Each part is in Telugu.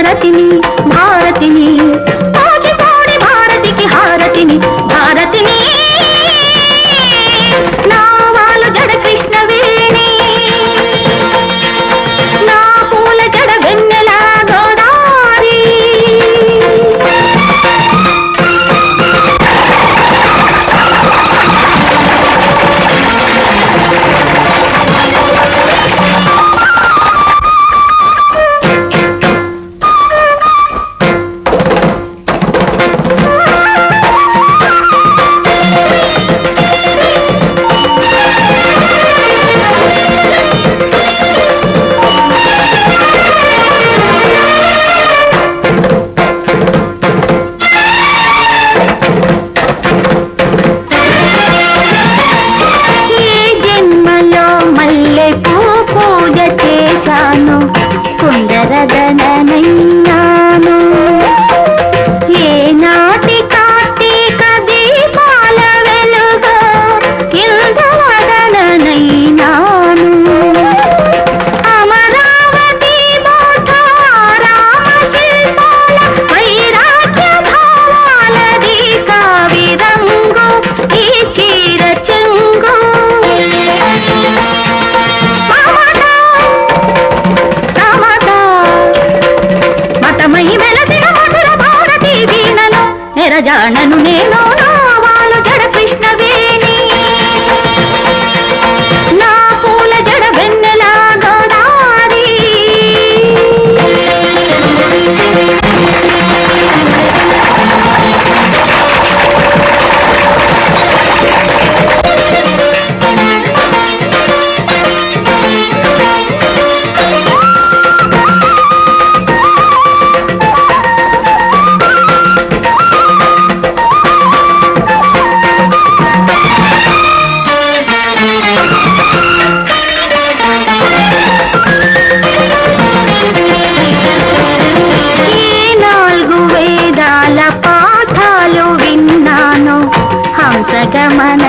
భారతిని భారతిని நனை చెరజానను నేను జగమన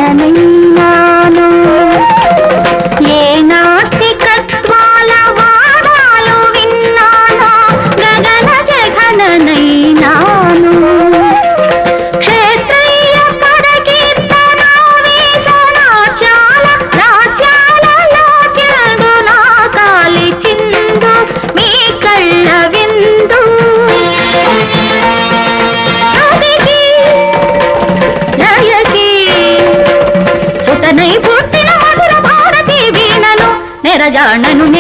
ప్రాణను నేను